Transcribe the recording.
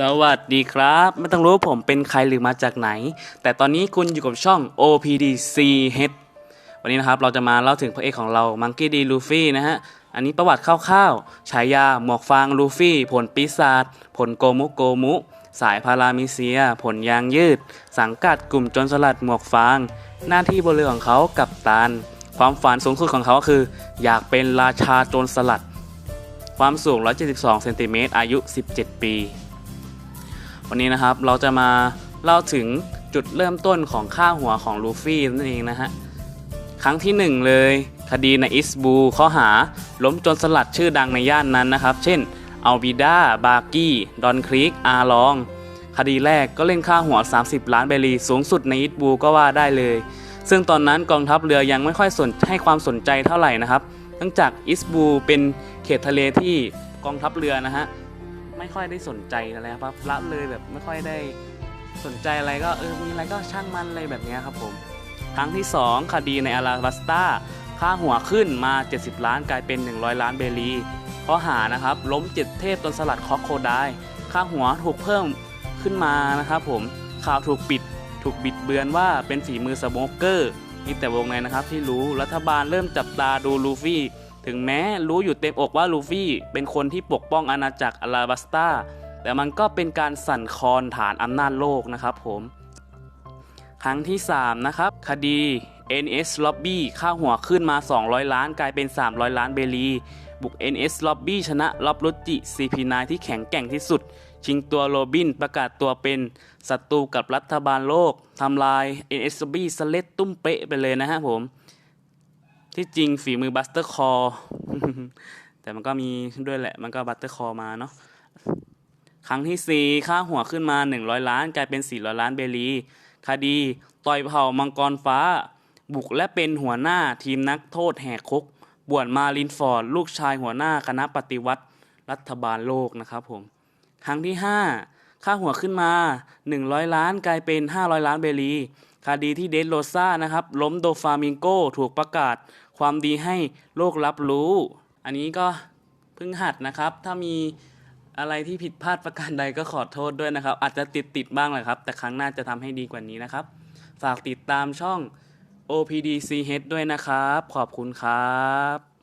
สวัสดีครับ ไม่ต้องรู้ผมเป็นใครหรือมาจากไหน แต่ตอนนี้คุณอยู่กับช่อง OPDCH วันนี้นะครับเราจะมาเล่าถึงพระเอกของเรา Monkey D. Luffy นะฮะ อันนี้ประวัติคร่าวๆ ฉายาหมวกฟางลูฟี่ ผลปีศาจ ผลโกมุโกมุ สายพารามิเซีย ผลยางยืด สังกัดกลุ่มจนสลัดหมวกฟาง หน้าที่บนเรือของเขากับตัน ความฝันสูงสุดของเขาคือ อยากเป็นราชาโจรสลัด ความสูง 172 เซนติเมตร อายุ 17 ปี วันนี้นะครับเราจะมาเล่าถึงจุดเริ่มต้นของค่าหัวของลูฟี่นั่นเองนะฮะครั้งที่หนึ่งเลยคดีในอิสบูข้อหาล้มจนสลัดชื่อดังในย่านนั้นนะครับ เช่นอัลบิดาบาร์กี้ดอนครีกอาลอง คดีแรกก็เล่นค่าหัว 30 ล้านเบรีสูงสุดในอิสบูก็ว่าได้เลย ซึ่งตอนนั้นกองทัพเรือยังไม่ค่อยสนให้ความสนใจเท่าไหร่นะครับเนื่องจากอิสบูเป็นเขตทะเลที่กองทัพเรือนะฮะ ไม่ค่อยได้สนใจอะไรครับละเลยแบบไม่ค่อยได้สนใจอะไรก็เออมีอะไรก็ช่างมันอะไรแบบนี้ครับผม ครั้งที่ 2 คดีในอาราบัสตาค่าหัวขึ้นมา 70 ล้านกลายเป็น 100 ล้านเบรีข้อหานะครับล้มเจ็ดเทพตนสลัดคอโคไดค่าหัวถูกเพิ่มขึ้นมานะครับผมข่าวถูกปิดถูกบิดเบือนว่าเป็นฝีมือสโมเกอร์มีแต่วงในนะครับที่รู้รัฐบาลเริ่มจับตาดูลูฟี่ ถึงแม้รู้อยู่เต็มอกว่าลูฟี่เป็นคนที่ปกป้องอาณาจักรอาราบัสตาแต่มันก็เป็นการสั่นคลอนฐานอำนาจโลกนะครับผม ครั้งที่ 3 นะครับ คดี NS Lobby ค่าหัวขึ้นมา 200 ล้านกลายเป็น 300 ล้านเบรีบุก NS Lobby ชนะล็อบรุจิ CP9 ที่แข็งแกร่งที่สุด ชิงตัวโรบินประกาศตัวเป็นศัตรูกับรัฐบาลโลกทำลาย NS Lobby สเล็ดตุ้มเป๊ะไปเลยนะฮะผม ที่จริงฝีมือบัสเตอร์คอแต่มันก็มีด้วยแหละ มันก็บัสเตอร์คอมาเนาะ ครั้งที่ 4 ค่าหัวขึ้นมา 100 ล้าน กลายเป็น 400 ล้านเบรีคดี ต่อยเผ่ามังกรฟ้า บุกและเป็นหัวหน้าทีมนักโทษแหกคุก บวชมาลินฟอร์ด ลูกชายหัวหน้าคณะปฏิวัติรัฐบาลโลกนะครับผม ครั้งที่ 5 ค่าหัวขึ้นมา 100 ล้านกลายเป็น 500 ล้านเบรีคดีที่เดนโรซ่านะครับล้มโดฟามิงโกถูกประกาศ ความดีให้โลกรับรู้ อันนี้ก็เพิ่งหัดนะครับ ถ้ามีอะไรที่ผิดพลาดประการใดก็ขอโทษด้วยนะครับ อาจจะติดติดบ้างแหละครับ แต่ครั้งหน้าจะทำให้ดีกว่านี้นะครับ ฝากติดตามช่อง OPDCH ด้วยนะครับ ขอบคุณครับ